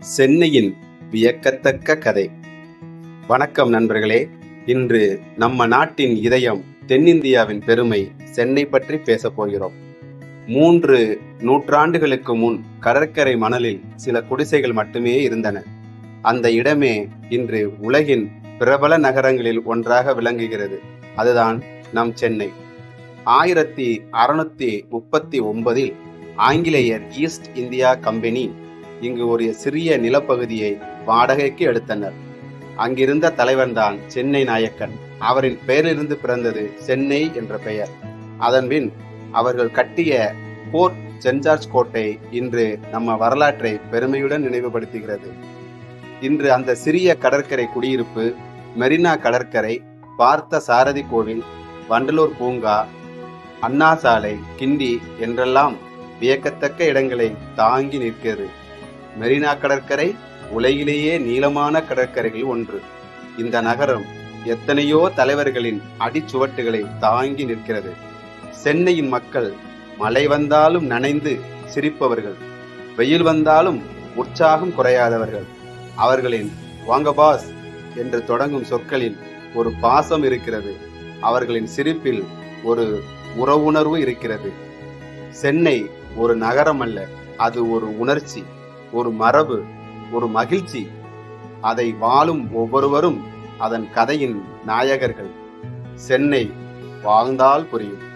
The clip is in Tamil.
சென்னையின் வியக்கத்தக்க கதை. வணக்கம் நண்பர்களே. இன்று நம்ம நாட்டின் இதயம் தென்னிந்தியாவின் பெருமை சென்னை பற்றி பேசப் போகிறோம். மூன்று நூற்றாண்டுகளுக்கு முன் கடற்கரை மணலில் சில குடிசைகள் மட்டுமே இருந்தன. அந்த இடமே இன்று உலகின் பிரபல நகரங்களில் ஒன்றாக விளங்குகிறது. அதுதான் நம் சென்னை. ஆயிரத்தி அறுநூத்தி முப்பத்தி ஒன்பதில் ஆங்கிலேயர் ஈஸ்ட் இந்தியா கம்பெனி இங்கு ஒரு சிறிய நிலப்பகுதியை வாடகைக்கு எடுத்தனர். அங்கிருந்த தலைவன்தான் சென்னை நாயக்கன். அவரின் பெயரிலிருந்து பிறந்தது சென்னை என்ற பெயர். அதன்பின் அவர்கள் கட்டிய போர்ட் சென்ட் ஜார்ஜ் கோட்டை இன்று நம்ம வரலாற்றை பெருமையுடன் நினைவுபடுத்துகிறது. இன்று அந்த சிறிய கடற்கரை குடியிருப்பு மெரினா கடற்கரை பார்த்த சாரதி கோவில் வண்டலூர் பூங்கா அண்ணா சாலை கிண்டி என்றெல்லாம் வியக்கத்தக்க இடங்களை தாங்கி நிற்கிறது. மெரினா கடற்கரை உலகிலேயே நீளமான கடற்கரைகளில் ஒன்று. இந்த நகரம் எத்தனையோ தலைவர்களின் அடிச்சுவட்டுகளை தாங்கி நிற்கிறது. சென்னையின் மக்கள் மழை வந்தாலும் நனைந்து சிரிப்பவர்கள் வெயில் வந்தாலும் உற்சாகம் குறையாதவர்கள். அவர்களின் வாங்க பாஸ் என்று தொடங்கும் சொற்களில் ஒரு பாசம் இருக்கிறது. அவர்களின் சிரிப்பில் ஒரு உறவுணர்வு இருக்கிறது. சென்னை ஒரு நகரம் அல்ல அது ஒரு உணர்ச்சி. ஒரு மரபு ஒரு மகிழ்ச்சி. அதை வாழும் ஒவ்வொருவரும் அதன் கதையின் நாயகர்கள். சென்னை வாழ்ந்தால் புரியும்.